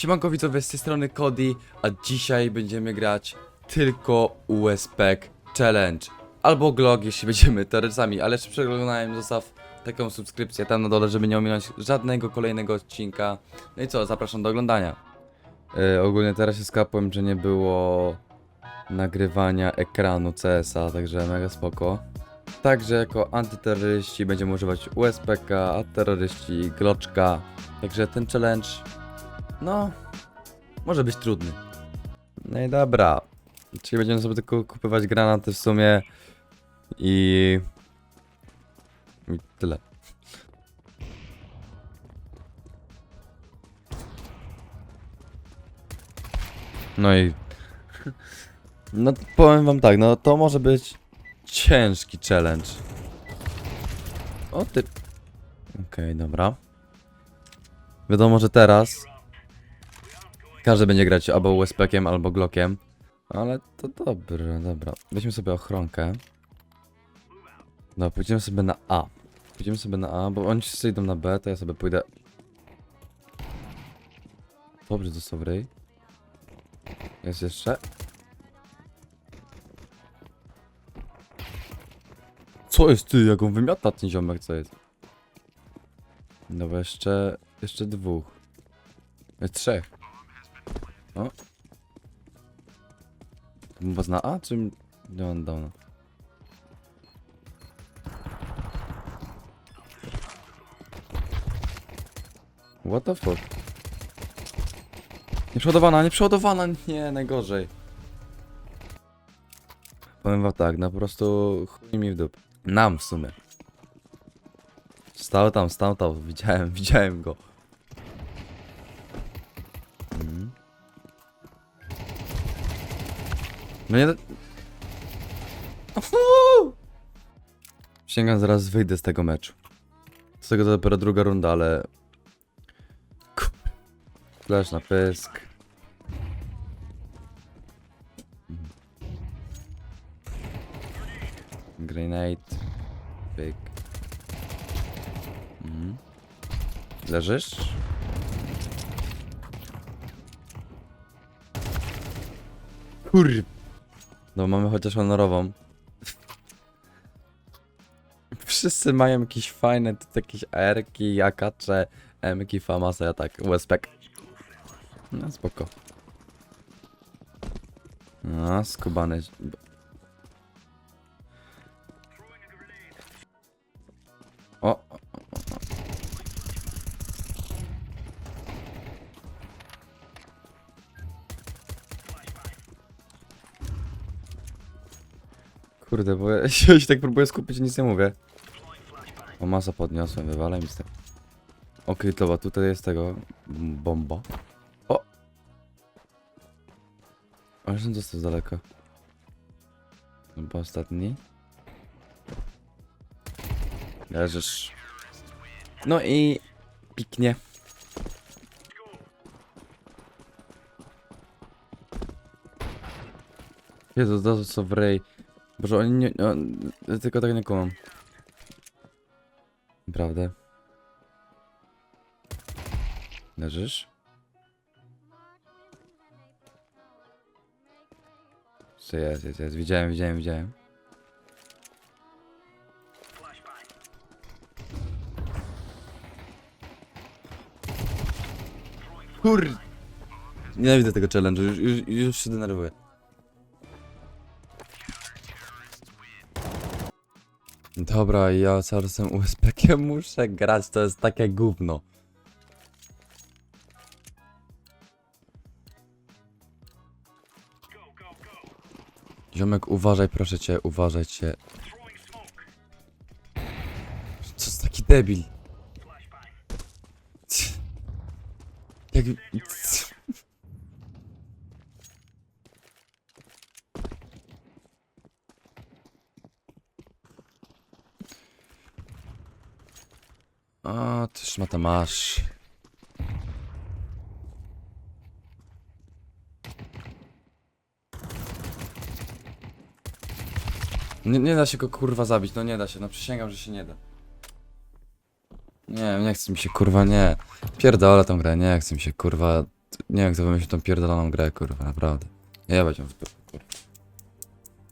Siemanko widzowie, z tej strony Cody, a dzisiaj będziemy grać tylko USPEC Challenge. Albo Glock, jeśli będziemy terrorystami, ale jeszcze przed oglądaniem zostaw taką subskrypcję tam na dole, żeby nie ominąć żadnego kolejnego odcinka. No i co, zapraszam do oglądania. E, Ogólnie teraz się skapłem, że nie było nagrywania ekranu CS-a, także mega spoko. Także jako antyterroryści będziemy używać USPK, a terroryści Gloczka. Także ten challenge no, może być trudny. No i dobra. Czyli będziemy sobie tylko kupować granaty w sumie i... I tyle. No i... No powiem wam tak, no to może być ciężki challenge. O ty... Okej, dobra. Wiadomo, że teraz każdy będzie grać albo USP-kiem, albo Glockiem. Ale to dobre, dobra. Weźmy sobie ochronkę. No, pójdziemy sobie na A. Pójdziemy sobie na A, bo oni wszyscy idą na B, to ja sobie pójdę... Dobrze, w ryj. Jest jeszcze. Co jest ty? Jak on wymiata ten ziomek, co jest? Dobra, jeszcze... Jeszcze dwóch. E, trzech. O. To bomba na A, czy nie on downa? What the fuck? Nieprzeładowana, nieprzeładowana, nie, najgorzej. Powiem wam tak, no po prostu chuj mi w dup. Nam w sumie. Stał tam, stał tam, widziałem, widziałem go. No nie... Uhu! Sięgam, zaraz wyjdę z tego meczu. Z tego to dopiero druga runda, ale... Flash na pysk. Grenade. Pyk. Mhm. Leżysz? Kur... No mamy chociaż honorową. Wszyscy mają jakieś fajne, tu jakieś AR-ki, akacze, M-ki, Famasa, ja tak, USPek. No spoko. No, skubany. Kurde, bo ja się tak próbuję skupić nic nie mówię. O, masa podniosłem, wywalaj mi z tego. Okej, dobra, tutaj jest tego bomba. O! Ale że dostał z daleka. Chyba ostatni. Leżysz. No i... Piknie. Jezu, to co w rej. Boże, oni nie... On, tylko tak nie kumam. Naprawdę. Leżysz? Co jest, jest, jest. Widziałem, widziałem, widziałem. Kur... Nienawidzę tego challenge'u, już, już, już się denerwuję. Dobra, ja tym USP-kiem muszę grać, to jest takie gówno. Ziomek, uważaj, proszę cię, uważaj cię. Co jest taki debil? Jak... A, ty szmata masz. Nie, nie da się go kurwa zabić, no nie da się, no przysięgam, że się nie da. Nie, nie chce mi się kurwa, nie. Pierdolę tą grę, nie chce mi się kurwa Nie wiem, kto wymyślił tą pierdoloną grę, kurwa, naprawdę. Ja będzie w dupę, kurwa.